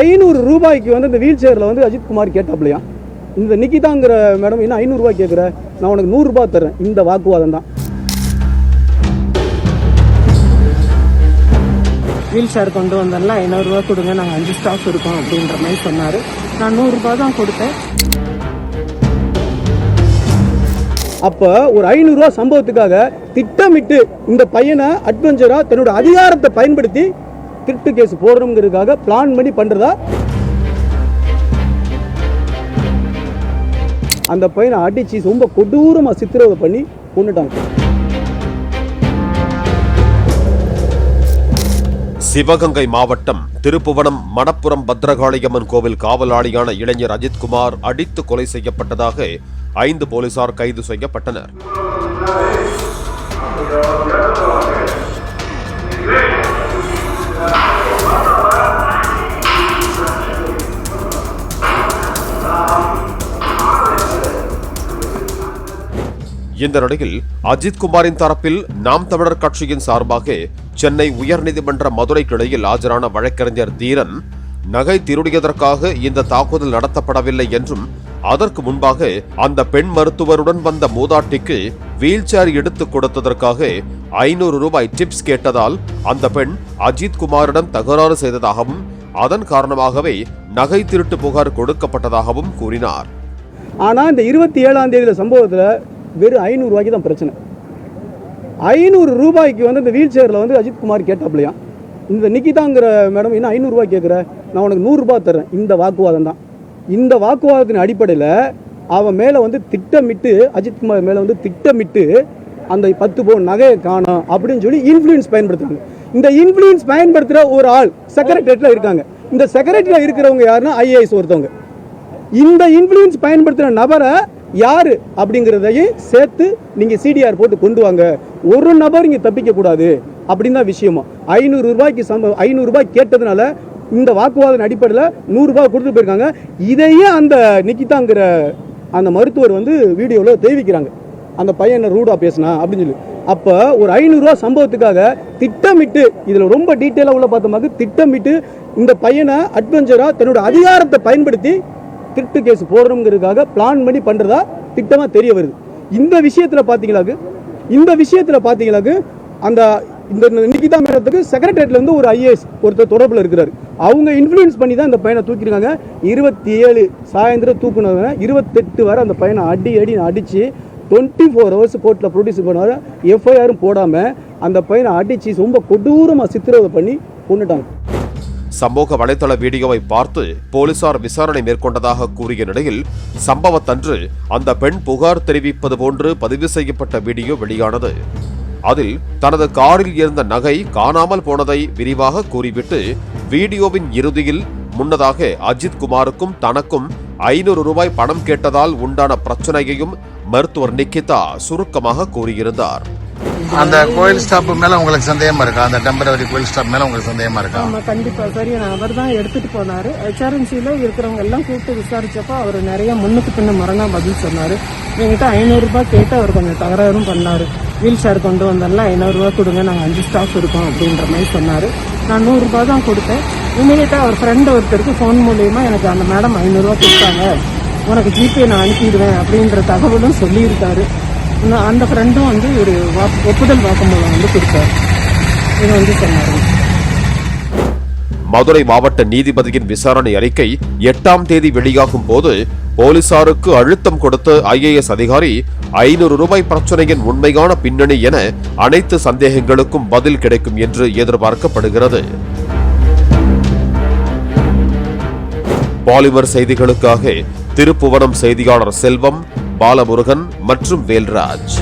ஐநூறு ரூபாய்க்கு வந்து இந்த வீல் சேரில் வந்து அஜித்குமார் கேட்டாப்லையா? இந்த நிக்கிதாங்கிற மேடம் என்ன ஐநூறுரூவா கேட்குற நான் உனக்கு நூறுரூபா தரேன் இந்த வாக்குவாதம் தான். வீல் சேர் கொண்டு வந்தோம்ல ஐநூறுரூவா கொடுங்க நாங்கள் அஞ்சு ஸ்டாஃப் இருக்கோம் அப்படின்ற மாதிரி சொன்னார். நான் நூறுரூபா தான் கொடுத்தேன். அப்போ ஒரு ஐநூறுரூவா சம்பவத்துக்காக திட்டமிட்டு இந்த பையனை அட்வென்ச்சராக தன்னோட அதிகாரத்தை பயன்படுத்தி திருட்டு கேஸ் போடணுங்கிறதுக்காக பிளான் பண்ணி பண்ணுறதா அந்த பையனை அடிச்சு ரொம்ப கொடூரமாக சித்திரவதை பண்ணி கொண்டுட்டாங்க சிவகங்கை மாவட்டம் திருப்புவனம் மணப்புரம் பத்ரகாளியம்மன் கோவில் காவலாளியான இளைஞர் அஜித்குமார் அடித்து கொலை செய்யப்பட்டதாக ஐந்து போலீசார் கைது செய்யப்பட்டனர். இந்த நிலையில் அஜித்குமாரின் தரப்பில் நாம் தமிழர் கட்சியின் சார்பாக சென்னை உயர்நீதிமன்ற மதுரை கிளையில் ஆஜரான வழக்கறிஞர் தீரன் நகை திருடியதற்காக இந்த தாக்குதல் நடத்தப்படவில்லை என்றும் அதற்கு முன்பாக அந்த பெண் மருத்துவருடன் வந்த மூதாட்டிக்கு வீல் சேர் எடுத்துக் கொடுத்ததற்காக ஐநூறு ரூபாய் டிப்ஸ் கேட்டதால் அந்த பெண் அஜித் குமாரிடம் தகராறு செய்ததாகவும் அதன் காரணமாகவே நகை திருட்டு புகார் கொடுக்கப்பட்டதாகவும் கூறினார். ஆனால் இந்த இருபத்தி ஏழாம் தேதியில் சம்பவத்தில் வெறும் ஐநூறுரூவாய்க்கு தான் பிரச்சனை. ஐநூறு ரூபாய்க்கு வந்து இந்த வீல் சேரில் வந்து அஜித்குமார் கேட்டாப்லையா? இந்த நிக்கிதாங்கிற மேடம் என்ன ஐநூறுரூவா கேட்குற நான் உனக்கு நூறுரூபா தரேன் இந்த வாக்குவாதம் தான். இந்த வாக்குவாதத்தின் அடிப்படையில் அவன் மேலே வந்து திட்டமிட்டு அஜித்குமார் மேலே வந்து திட்டமிட்டு அந்த பத்து பவுன் நகையை காணும் அப்படின்னு சொல்லி இன்ஃப்ளூயன்ஸ் பயன்படுத்துறாங்க. இந்த இன்ஃப்ளூயன்ஸ் பயன்படுத்துகிற ஒரு ஆள் செக்ரட்டரியேட்டில் இருக்காங்க. இந்த செக்ரட்டரியில் இருக்கிறவங்க யாருன்னா ஐஏஎஸ் ஒருத்தவங்க. இந்த இன்ஃப்ளூயன்ஸ் பயன்படுத்துகிற நபரை யார் அப்படிங்கிறதையும் சேர்த்து நீங்கள் சிடிஆர் போட்டு கொண்டு வாங்க. ஒரு நபர் இங்கே தப்பிக்கக்கூடாது. அப்படின்னு தான் விஷயமா? ஐநூறு ரூபாய்க்கு சம்ப ஐநூறுரூபாய் கேட்டதுனால இந்த வாக்குவாதம் அடிப்படையில் நூறுரூபா கொடுத்துட்டு போயிருக்காங்க. இதையே அந்த நிக்கிதாங்கிற அந்த மருத்துவர் வந்து வீடியோவில் தெரிவிக்கிறாங்க. அந்த பையனை ரூடாக பேசினா அப்படின்னு சொல்லி. அப்போ ஒரு ஐநூறுரூவா சம்பவத்துக்காக திட்டமிட்டு இதில் ரொம்ப டீட்டெயிலாக உள்ள பார்த்தோமாக்கு திட்டமிட்டு இந்த பையனை அட்வென்ச்சராக தன்னோட அதிகாரத்தை பயன்படுத்தி திருட்டு கேஸ் போடணுங்கிறதுக்காக பிளான் பண்ணி பண்ணுறதா திட்டமாக தெரிய வருது. இந்த விஷயத்தில் பார்த்தீங்களாக்கு இந்த விஷயத்தில் பார்த்தீங்களாக்கு அந்த இந்த நிக்கிதா மேடத்துக்கு செக்ரட்டரியேட்லேருந்து ஒரு ஐஏஎஸ் ஒருத்தர் தொடர்பில் இருக்கிறார். அவங்க இன்ஃப்ளூயன்ஸ் பண்ணி தான் இந்த பையனை தூக்கிருக்காங்க இருபத்தி ஏழு சாயந்தரம் தூக்குனவங்க இருபத்தெட்டு வரை அந்த பையனை அடி அடி அடித்து டுவெண்ட்டி ஃபோர் ஹவர்ஸ் கோர்ட்டில் ப்ரொடியூஸ் பண்ணுவார் எஃப்ஐஆரும் போடாமல் அந்த பையனை அடித்து ரொம்ப கொடூரமாக சித்திரவதை பண்ணி கொண்டுட்டாங்க சமூக வலைதள வீடியோவை பார்த்து போலீசார் விசாரணை மேற்கொண்டதாக கூறிய நிலையில் சம்பவத்தன்று அந்த பெண் புகார் தெரிவிப்பது போன்று பதிவு செய்யப்பட்ட வீடியோ வெளியானது. அதில் தனது காரில் இருந்த நகை காணாமல் போனதை விரிவாக கூறிவிட்டு வீடியோவின் இறுதியில் முன்னதாக அஜித் குமாருக்கும் தனக்கும் ஐநூறு ரூபாய் பணம் கேட்டதால் உண்டான பிரச்சனையையும் மருத்துவர் நிக்கிதா சுருக்கமாக கூறியிருந்தார். அந்த கோயில் ஸ்டாப் மேல உங்களுக்கு சந்தேகமா இருக்கா? அந்த டெம்பரவரி கோயில் ஸ்டாப் மேல உங்களுக்கு சந்தேகமா இருக்கா? ஆமா கண்டிப்பா. சரி அவர் தான் எடுத்துட்டு போனாரு. ஹெச்ஆர்என்சில இருக்கிறவங்க எல்லாம் கூப்பிட்டு விசாரிச்சப்போ அவர் நிறைய முன்னுக்கு பின்ன மரணா பதில் சொன்னாரு. என்கிட்ட ஐநூறு ரூபாய் கேட்டு அவர் கொஞ்சம் தகராறும் பண்ணாரு. வீல் சேர் கொண்டு வந்தோம்ல ஐநூறு ரூபாய் கொடுங்க நாங்கள் அஞ்சு ஸ்டாஃப் இருக்கோம் அப்படின்ற மாதிரி சொன்னாரு. நான் நூறு ரூபாய் தான் கொடுத்தேன். இமீடியட்டா அவர் ஃப்ரெண்ட் ஒருத்தருக்கு ஃபோன் மூலியமா எனக்கு அந்த மேடம் ஐநூறுரூவா கொடுத்தாங்க. உனக்கு ஜிபே நான் அனுப்பிடுவேன் அப்படின்ற தகவலும் சொல்லியிருக்காரு. அந்த ஃப்ரெண்டும் வந்து ஒரு வாக்கு- ஒப்புதல் வாக்குமூலம் வந்து கொடுத்தாரு. இது வந்து சொன்னார். மதுரை மாவட்ட நீதிபதியின் விசாரணை அறிக்கை எட்டாம் தேதி வெளியாகும் போது போலீசாருக்கு அழுத்தம் கொடுத்த ஐஏஎஸ் அதிகாரி ஐநூறு ரூபாய் பிரச்சனையின் உண்மையான பின்னணி என அனைத்து சந்தேகங்களுக்கும் பதில் கிடைக்கும் என்று எதிர்பார்க்கப்படுகிறது. பாலிமர் செய்திகளுக்காக திருப்புவனம் செய்தியாளர் செல்வம் பாலமுருகன் மற்றும் வேல்ராஜ்.